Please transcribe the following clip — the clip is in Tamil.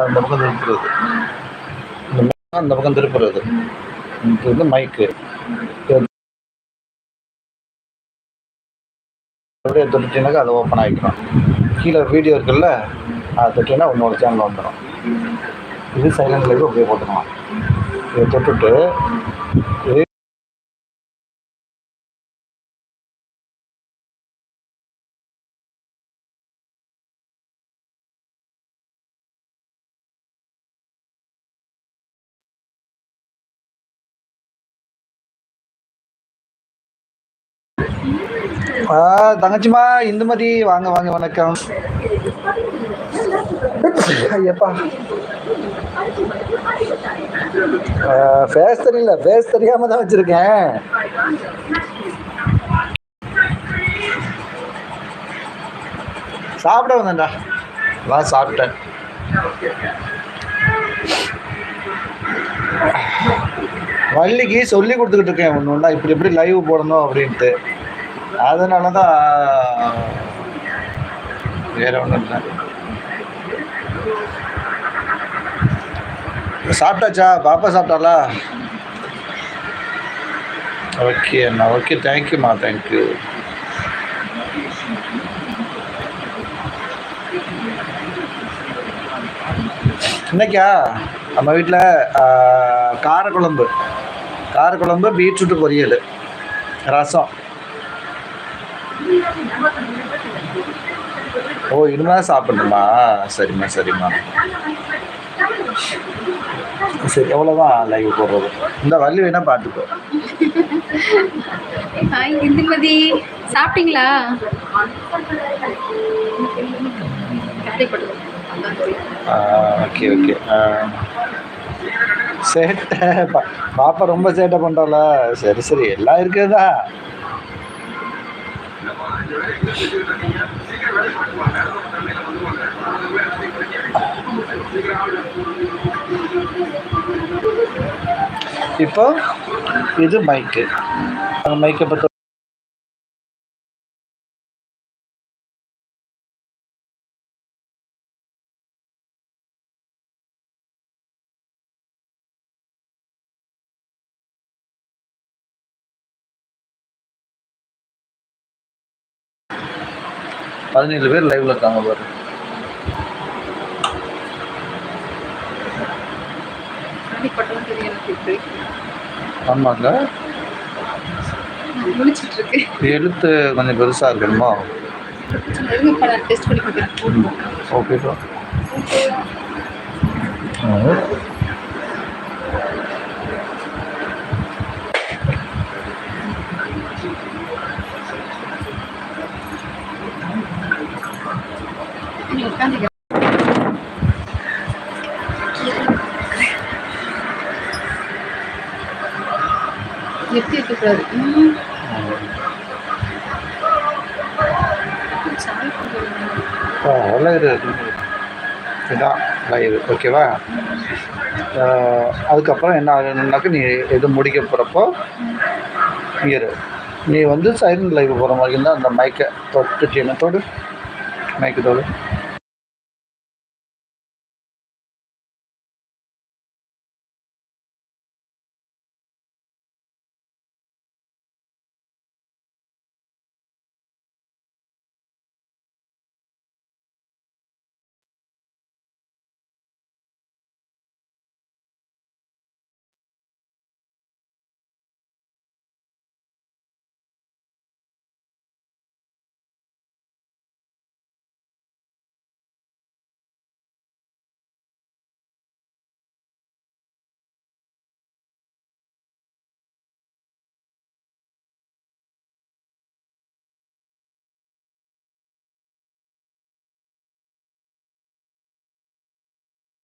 அந்த பக்கம் திருப்புறது. இந்த அந்த பக்கம் திருப்புறது. இது வந்து மைக்கு அப்படியே தொட்டுட்டீங்கன்னாக்கா அது ஓப்பன் ஆகிக்கிறோம் கீழே வீடியோ இருக்குல்ல அதை தொட்டினா உன்னோட சேனல் வந்துடும் இது சைலண்ட் லைவ் அப்படியே போட்டுக்கலாம் இதை தொட்டுட்டு இது தங்கச்சிமா இந்துமதி வாங்க வாங்க வணக்கம். ஐயப்பா. ஃபேஸ் தெரியல ஃபேஸ் தெரியாம தான் வச்சிருக்கேன். சாப்பிட வந்தேன்டா. வா சாப்பிட்டேன். வள்ளிக்கு சொல்லி கொடுத்துக்கிட்டு இருக்கேன். ஒன்று ஒன்றா இப்படி இப்படி லைவ் போடணும் அப்படின்ட்டு. அதனால தான் வேற ஒன்றும் இல்லை. சாப்பிட்டாச்சா? பாப்பா சாப்பிட்டாளா? ஓகே அண்ணா. ஓகே தேங்க்யூம்மா தேங்க்யூ இன்னைக்கா நம்ம வீட்டில் காரக்குழம்பு. காரக்குழம்பு பீட்ரூட்டு பொரியல். ரசம். ஓ இனிமேல் சாப்பிடணுமா? சரிம்மா சரிம்மா. சரி எவ்வளோதான் லைவ் போடுறது? இந்த வள்ளி வேணா பார்த்துக்கோ. ஹாய் இந்துமதி. சாப்பிட்டீங்களா? ஓகே ஓகே சேட்டை பாப்பா ரொம்ப சேட்டை பண்ணுறாள சரி சரி எல்லாம் இருக்குதா இப்போ இது மைக்கு அந்த மைக்கை பற்றி பதினேழு பேர் லைவ்ல இருக்காங்க பாரு. ஆமாங்க. எழுத்து கொஞ்சம் பெருசா இருக்கணுமா? இருங்கப்பா நான் நீ எத்தி இதான் ஓகேவா அதுக்கப்புறம் என்ன ஆகணும்னாக்க நீ எது முடிக்க போகிறப்போ இரு. நீ வந்து சைலண்ட் லைவ் போகிற மாதிரி இருந்தால் அந்த மைக்கை தொட்டுட்டீங்கன்னா தொடு. மைக்கு தொடு.